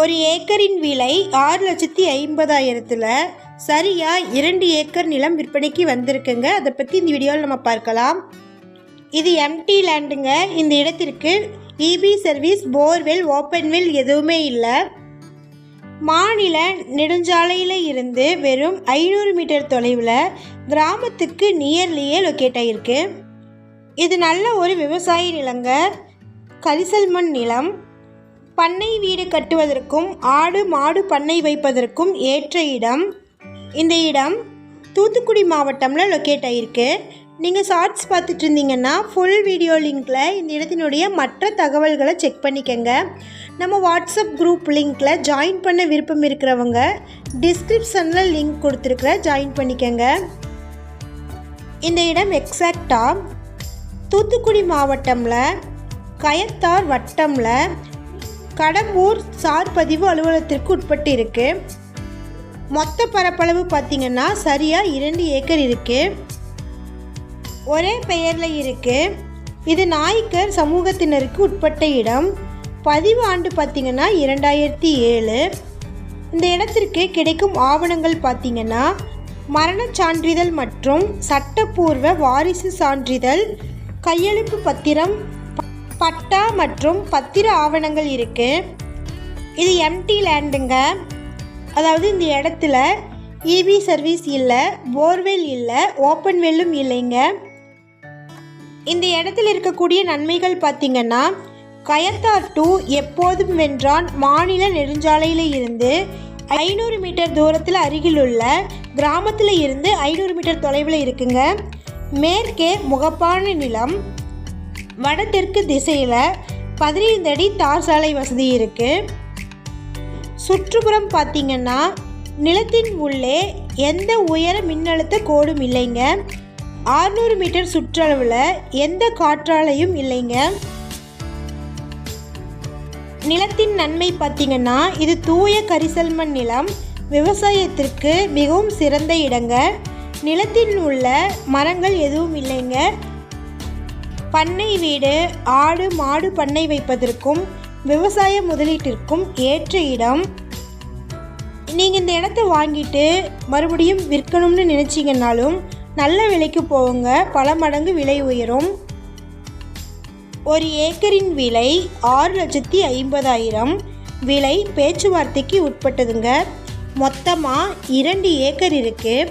ஒரு ஏக்கரின் விலை ஆறு லட்சத்தி ஐம்பதாயிரத்தில் சரியாக இரண்டு ஏக்கர் நிலம் விற்பனைக்கு வந்திருக்குங்க. அதை பற்றி இந்த வீடியோவில் நம்ம பார்க்கலாம். இது எம்டி லேண்டுங்க இந்த இடத்திற்கு இபி சர்வீஸ் போர்வெல் ஓப்பன்வெல் எதுவுமே இல்லை. மாநில நெடுஞ்சாலையில் இருந்து வெறும் ஐநூறு மீட்டர் தொலைவில் கிராமத்துக்கு நியர்லியே லொக்கேட் ஆகிருக்கு இது நல்ல ஒரு விவசாய நிலங்க. கரிசல் மண் நிலம். பண்ணை வீடு கட்டுவதற்கும் ஆடு மாடு பண்ணை வைப்பதற்கும் ஏற்ற இடம் இந்த இடம் தூத்துக்குடி மாவட்டம்ல லொக்கேட் ஆகிருக்கு நீங்கள் ஷார்ட்ஸ் பார்த்துட்டு இருந்தீங்கன்னா ஃபுல் வீடியோ லிங்க்கில் இந்த இடத்தினுடைய மற்ற தகவல்களை செக் பண்ணிக்கங்க. நம்ம வாட்ஸ்அப் குரூப் லிங்க்கில் ஜாயின் பண்ண விருப்பம் இருக்கிறவங்க டிஸ்கிரிப்ஷனில் லிங்க் கொடுத்துருக்குற ஜாயின் பண்ணிக்கங்க. இந்த இடம் எக்ஸாக்டாக தூத்துக்குடி மாவட்டமில் கயத்தார் வட்டமில் கடம்பூர் சார் பதிவு அலுவலகத்திற்கு உட்பட்டு இருக்கு மொத்த பரப்பளவு பார்த்திங்கன்னா சரியாக இரண்டு ஏக்கர் இருக்கு. ஒரே பெயரில் இருக்கு. இது நாய்க்கர் சமூகத்தினருக்கு உட்பட்ட இடம். பதிவு ஆண்டு பார்த்திங்கன்னா இரண்டாயிரத்தி ஏழு. இந்த இடத்திற்கு கிடைக்கும் ஆவணங்கள் பார்த்திங்கன்னா மரணச் சான்றிதழ் மற்றும் சட்டப்பூர்வ வாரிசு சான்றிதழ் கையெழுப்பு பத்திரம் பட்டா மற்றும் பத்திர ஆவணங்கள் இருக்குது இது எம்டி லேண்டுங்க அதாவது இந்த இடத்துல இபி சர்வீஸ் இல்லை போர்வெல் இல்லை ஓப்பன் வெல்லும் இல்லைங்க. இந்த இடத்துல இருக்கக்கூடிய நன்மைகள் பார்த்திங்கன்னா கயத்தார் டூ எப்போதும் வென்றான் மாநில நெடுஞ்சாலையில் இருந்து ஐநூறு மீட்டர் தூரத்தில் அருகிலுள்ள கிராமத்தில் இருந்து ஐநூறு மீட்டர் தொலைவில் இருக்குங்க. மேற்கே முகப்பான நிலம் வடதெற்கு திசையில் பதினைந்து அடி தார் சாலை வசதி இருக்குது சுற்றுப்புறம் பார்த்தீங்கன்னா நிலத்தின் உள்ளே எந்த உயர மின்னழுத்த கோடும் இல்லைங்க. 600 மீட்டர் சுற்றளவில் எந்த காற்றாலையும் இல்லைங்க. நிலத்தின் நன்மை பார்த்தீங்கன்னா இது தூய கரிசல்மண் நிலம். விவசாயத்திற்கு மிகவும் சிறந்த இடங்க. நிலத்தில் உள்ள மரங்கள் எதுவும் இல்லைங்க. பண்ணை வீடு ஆடு மாடு பண்ணை வைப்பதற்கும் விவசாய முதலீட்டிற்கும் ஏற்ற இடம். நீங்கள் இந்த இடத்த வாங்கிட்டு மறுபடியும் விற்கணும்னு நினச்சிங்கன்னாலும் நல்ல விலைக்கு போகுங்க பல மடங்கு விலை உயரும். ஒரு ஏக்கரின் விலை ஆறு லட்சத்தி ஐம்பதாயிரம். விலை பேச்சுவார்த்தைக்கு உட்பட்டதுங்க. மொத்தமாக இரண்டு ஏக்கர் இருக்குது